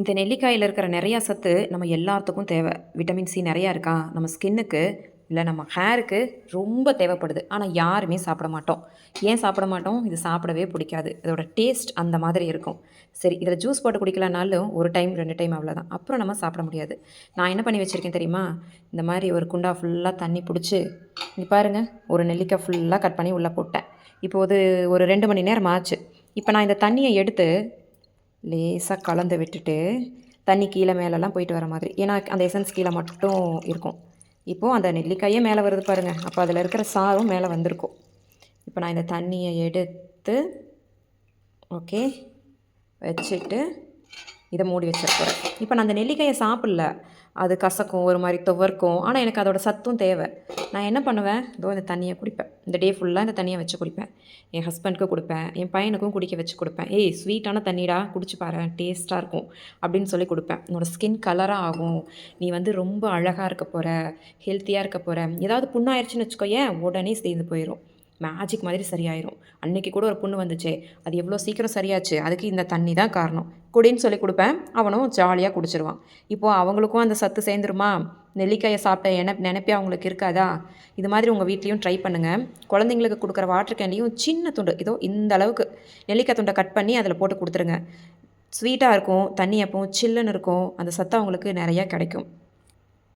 இந்த நெல்லிக்காயில் இருக்கிற நிறையா சத்து நம்ம எல்லாத்துக்கும் தேவை. விட்டமின் சி நிறையா இருக்கா? நம்ம ஸ்கின்னுக்கு இல்லை நம்ம ஹேருக்கு ரொம்ப தேவைப்படுது. ஆனால் யாருமே சாப்பிட மாட்டோம். ஏன் சாப்பிட மாட்டோம்? இது சாப்பிடவே பிடிக்காது. இதோட டேஸ்ட் அந்த மாதிரி இருக்கும். சரி இதில் ஜூஸ் போட்டு குடிக்கலனாலும் ஒரு டைம் ரெண்டு டைம் அவ்வளோதான் அப்புறம் நம்ம சாப்பிட முடியாது. நான் என்ன பண்ணி வச்சுருக்கேன் தெரியுமா? இந்த மாதிரி ஒரு குண்டா ஃபுல்லாக தண்ணி பிடிச்சி இங்கே பாருங்கள் ஒரு நெல்லிக்காய் ஃபுல்லாக கட் பண்ணி உள்ளே போட்டேன். இப்போது ஒரு ரெண்டு மணி நேரம் ஆச்சு. இப்போ நான் இந்த தண்ணியை எடுத்து லேசாக கலந்து விட்டுட்டு தண்ணி கீழே மேலெல்லாம் போயிட்டு வர மாதிரி. ஏன்னா அந்த எசன்ஸ் கீழே மட்டும் இருக்கும். இப்போது அந்த நெல்லிக்காயே மேலே வருது பாருங்கள் அப்போ அதில் இருக்கிற சாரும் மேலே வந்திருக்கும். இப்போ நான் இந்த தண்ணியை எடுத்து ஓகே வச்சுட்டு இதை மூடி வச்சிருக்கிறேன் இப்போ நான் அந்த நெல்லிக்காயை சாப்பிடல. அது கசக்கும் ஒரு மாதிரி துவர்க்கும். ஆனால் எனக்கு அதோட சத்தும் தேவை. நான் என்ன பண்ணுவேன்? இதோ இந்த தண்ணியை குடிப்பேன். இந்த டே ஃபுல்லாக இந்த தண்ணியை வச்சு குடிப்பேன். என் ஹஸ்பண்ட்க்கு கொடுப்பேன். என் பையனுக்கும் குடிக்க வச்சு கொடுப்பேன். ஏய் ஸ்வீட்டான தண்ணிடா குடிச்சு பாரு. டேஸ்ட்டாக இருக்கும். அப்படின்னு சொல்லி கொடுப்பேன். உன்னோட ஸ்கின் கலராக ஆகும். நீ வந்து ரொம்ப அழகாக இருக்க போகிற ஹெல்த்தியாக இருக்க போகிற ஏதாவது புண்ணாயிருச்சுன்னு வச்சுக்கோயேன் உடனே சேர்ந்து போயிடும் மேஜிக் மாதிரி சரியாயிரும். அன்னைக்கு கூட ஒரு பொண்ணு வந்துச்சே. அது எவ்வளோ சீக்கிரம் சரியாச்சு? அதுக்கு இந்த தண்ணி தான் காரணம். குடின்னு சொல்லி கொடுப்பேன். அவனும் ஜாலியாக குடிச்சிருவான். இப்போது அவங்களுக்கும் அந்த சத்து சேர்ந்துருமா? நெல்லிக்காயை சாப்பிட்ட என நினைப்பே அவங்களுக்கு இருக்காதா? இது மாதிரி உங்கள் வீட்லேயும் ட்ரை பண்ணுங்கள் குழந்தைங்களுக்கு கொடுக்குற வாட்டர் கேன்லேயும் சின்ன துண்டு. இதோ இந்த அளவுக்கு. நெல்லிக்காய் துண்டை கட் பண்ணி அதில் போட்டு கொடுத்துருங்க. ஸ்வீட்டாக இருக்கும் தண்ணி எப்பவும் சில்லுன்னு இருக்கும். அந்த சத்து அவங்களுக்கு நிறையா கிடைக்கும்.